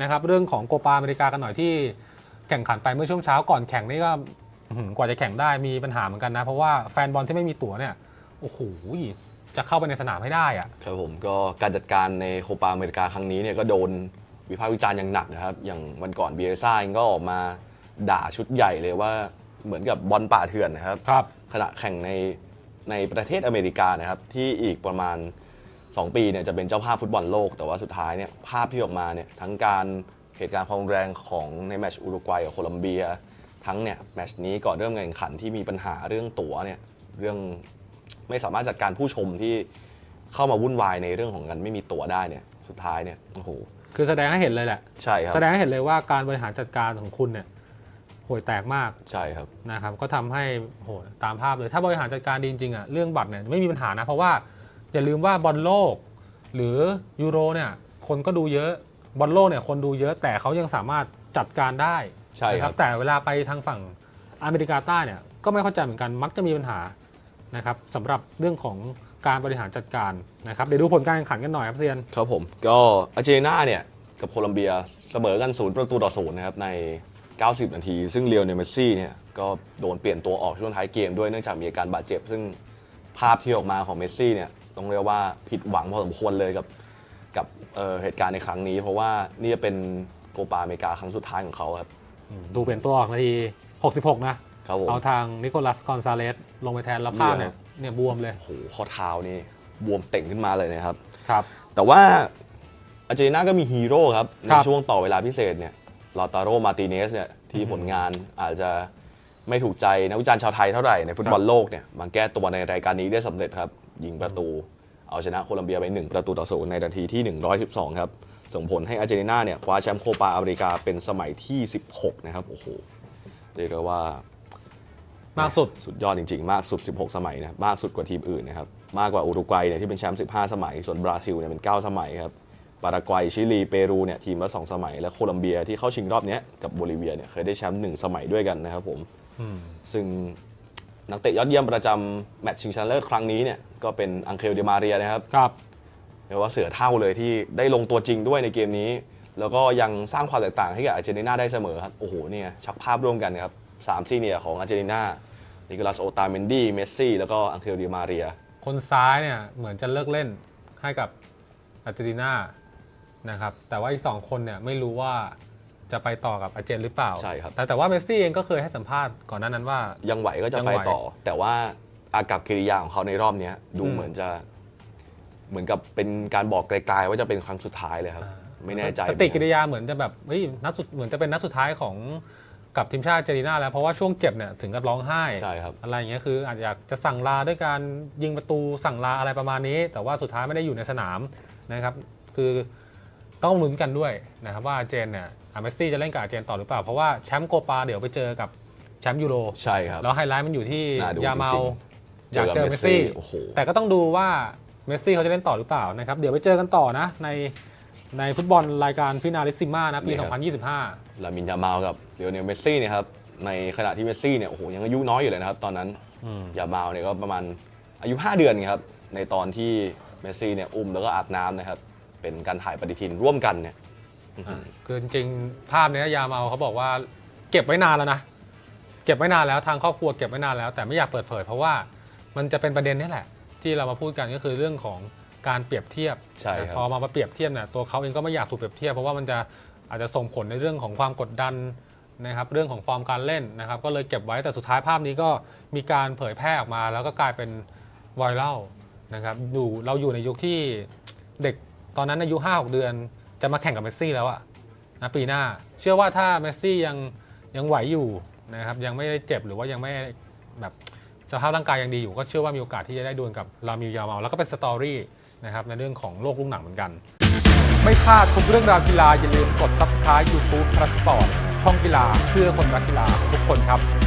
นะครับเรื่องของโกปาอเมริกากันหน่อยที่แข่งขันไปเมื่อช่วงเช้าก่อนแข่งนี่ก็อื้อหือกว่าจะแข่งได้มีปัญหาเหมือนกันนะ เพราะว่าแฟนบอลที่ไม่มีตั๋วเนี่ยโอ้โหจะเข้าไปในสนามให้ได้อะครับผมก็การจัดการในโคปาอเมริกาครั้งนี้เนี่ยก็โดนวิพากษ์วิจารณ์อย่างหนักนะครับ อย่างวันก่อนเบียร์ซ่าเองก็ออกมาด่าชุดใหญ่เลยว่าเหมือนกับบอลป่าเถื่อนนะครับครับขณะแข่งในในประเทศอเมริกานะครับที่อีกประมาณ 2ปีเนี่ยจะเป็นเจ้าภาพฟุตบอลโลก แต่ว่าสุดท้ายเนี่ยภาพที่ออกมาเนี่ยทั้งการเหตุการณ์ความรุนแรงของในแมตช์อุรุกวัยกับโคลัมเบีย ทั้งเนี่ยแมตช์นี้ก่อนเริ่มการแข่งขันที่มีปัญหาเรื่องตั๋วเนี่ยเรื่องไม่สามารถจัดการผู้ชมที่เข้ามาวุ่นวายในเรื่องของการไม่มีตั๋วได้เนี่ยสุดท้ายเนี่ยโอ้โหคือแสดงให้เห็นเลยแหละใช่ครับแสดงให้เห็นเลยว่าการบริหารจัดการของคุณเนี่ยห่วยแตกมากใช่ครับนะครับ ก็ทำให้โหตามภาพเลย ถ้าบริหารจัดการดีจริงๆอะเรื่องบัตรเนี่ยไม่มีปัญหานะ เพราะว่า อย่าลืมว่าบอลโลก หรือยูโรเนี่ยคนก็ดูเยอะบอลโลกเนี่ยคนดูเยอะแต่เขายังสามารถจัดการได้ใช่ครับนะแต่เวลาไปทางฝั่งอเมริกาใต้เนี่ยก็ไม่เข้าใจเหมือนกันมักจะมีปัญหานะครับสำหรับเรื่องของการบริหารจัดการนะครับเดี๋ยวดูผลการแข่งขันกันหน่อยครับเซียนครับผมก็อาร์เจนตินาเนี่ยกับโคลัมเบียเสมอกันศูนย์ประตูต่อศูนย์นะครับใน 90 นาที ซึ่งเลียวเนลเมสซี่เนี่ยก็โดนเปลี่ยนตัวออกช่วงท้ายเกมด้วยเนื่องจากมีอาการบาดเจ็บ ซึ่งภาพที่ออกมาของเมสซี่เนี่ย ต้องเรียกว่าผิดหวังพอสมควรเลยกับกับเอ่อเหตุการณ์ในครั้งนี้ เพราะว่านี่จะเป็นโกปาอเมริกาครั้งสุดท้ายของเขาครับดูเปลี่ยนตัวออกนาที 66 นะ ครับผม เอาทางนิโคลัสกอนซาเลสลงไปแทนแล้วภาพเนี่ยเนี่ยบวมเลยโอ้โหข้อเท้านี่บวมเต่งขึ้นมาเลยนะครับ ครับ แต่ว่าอาร์เจนตินาก็มีฮีโร่ครับ ในครับช่วงต่อเวลาพิเศษเนี่ยลาตาโรมาติเนสเนี่ยที่ผลงานอาจจะ ไม่ถูกใจนักวิจารณ์ชาวไทยเท่าไหร่ในฟุตบอลโลกเนี่ยมาแก้ตัวในรายการนี้ได้สำเร็จครับ ยิงประตู เอาชนะโคลัมเบียไป 1 ประตูต่อศูนย์ในนาทีที่ 112 ครับ ส่งผลให้อาร์เจนตินาเนี่ยคว้าแชมป์โคปาอเมริกาเป็นสมัยที่ 16 นะครับ โอ้โหเรียกได้ว่ามากสุดสุดยอดจริงๆ มากสุด 16 สมัยนะมากสุดกว่าทีมอื่นนะครับมากกว่าอุรุกวัยเนี่ยที่เป็นแชมป์15 สมัย ส่วนบราซิลเนี่ยเป็น 9 สมัยครับ ปารากวัยชิลีเปรูเนี่ยทีมละ2สมัย และโคลัมเบียที่เข้าชิงรอบเนี้ยกับโบลิเวียเนี่ยเคยได้แชมป์1สมัยด้วยกันนะครับผมซึ่งนักเตะยอดเยี่ยมประจำแมตช์ชิงชนะเลิศครั้งนี้เนี่ยก็เป็นอังเคลเดมาเรียนะครับครับเรียกว่าเสือเท่าเลยที่ได้ลงตัวจริงด้วยในเกมนี้ แล้วก็ยังสร้างความแตกต่างให้กับอาร์เจนตินาได้เสมอครับโอ้โหเนี่ยชักภาพร่วมกันครับสามซีเนียร์ของอาร์เจนตินานิโคลัสโอตาเมนดี้เมสซี่แล้วก็อังเคลเดมาเรีย คนซ้ายเนี่ยเหมือนจะเลิกเล่นให้กับอาร์เจนตินา นะครับแต่ว่าอีกสองคนเนี่ยไม่รู้ว่าจะไปต่อกับอาร์เจนหรือเปล่า ใช่ครับ แต่แต่ว่าเมสซี่เองก็เคยให้สัมภาษณ์ก่อนหน้านั้นว่า ยังไหวก็จะยังไปไหวต่อ แต่ว่าอากับกิริยาของเขาในรอบเนี้ยดูอืมเหมือนจะเหมือนกับเป็นการบอกไกลๆว่าจะเป็นครั้งสุดท้ายเลยครับ ไม่แน่ใจปฏิกิริยาเหมือนจะแบบเฮ้ยนัดสุดเหมือนจะเป็นนัดสุดท้ายของกับทีมชาติอาร์เจนตินาแล้วเพราะว่าช่วงเจ็บเนี่ยถึงกับร้องไห้ใช่ครับอะไรอย่างเงี้ยคืออาจจะอยากจะสั่งลาด้วยการยิงประตูสั่งลาอะไรประมาณนี้ แต่ว่าสุดท้ายไม่ได้อยู่ในสนามนะครับ คือ ต้องลุ้นกันด้วยนะครับว่าอาร์เจนเนี่ยอาร์เมสซี่จะเล่นกับอาร์เจนต่อหรือเปล่า เพราะว่าแชมป์โกปาเดี๋ยวไปเจอกับแชมป์ยูโรใช่ครับ แล้วไฮไลท์มันอยู่ที่น่าดูยาเมาจริง อยากเจอเจอกับเมสซี่เมสซี่โอ้โห แต่ก็ต้องดูว่าเมสซี่เขาจะเล่นต่อหรือเปล่านะครับเดี๋ยวไปเจอกันต่อนะ ในในฟุตบอลรายการฟินาลิซิม่านะปี นี่ครับ 2025 ลามินยามาลกับเลโอเนลเมสซี่เนี่ยครับในขณะที่เมสซี่เนี่ยโอ้โหยังอายุน้อยอยู่เลยนะครับ ตอนนั้นยามาลเนี่ยก็ประมาณอายุ 5 เดือนครับในตอนที่เมสซี่เนี่ยอุ้มแล้วก็อาบน้ำนะครับ เป็นการถ่ายปฏิทินร่วมกันเนี่ย คือจริงๆภาพเนี้ยยาเมาเขาบอกว่า เก็บไว้นานแล้วนะ เก็บไว้นานแล้วทางครอบครัวเก็บไว้นานแล้ว แต่ไม่อยากเปิดเผย เพราะว่ามันจะเป็นประเด็นนี่แหละ ที่เรามาพูดกันก็คือเรื่องของการเปรียบเทียบใช่ครับนะพอมามาเปรียบเทียบเนี่ยตัวเขาเองก็ไม่อยากถูกเปรียบเทียบเพราะว่ามันจะอาจจะส่งผลในเรื่องของความกดดันนะครับเรื่องของฟอร์มการเล่นนะครับ ก็เลยเก็บไว้แต่สุดท้ายภาพนี้ก็มีการเผยแพร่ออกมา แล้วก็กลายเป็นไวรัลนะครับอยู่เราอยู่ในยุคที่เด็ก ตอนนั้นอายุ 5 6 เดือนจะมาแข่งกับเมสซี่แล้วอะนะปีหน้า เชื่อว่าถ้าเมสซี่ยังยังไหวอยู่นะครับยังไม่ได้เจ็บหรือว่ายังไม่แบบสภาพร่างกายยังดีอยู่ ก็เชื่อว่ามีโอกาสที่จะได้ดวลกับลามิลยาเมาแล้วก็เป็นสตอรี่นะครับในเรื่องของโลกลูกหนังเหมือนกัน ไม่พลาดทุกเรื่องราวกีฬาอย่าลืมกด subscribe YouTube p l u s Sport ช่องกีฬาเพื่อคนรักกีฬาทุกคนครับ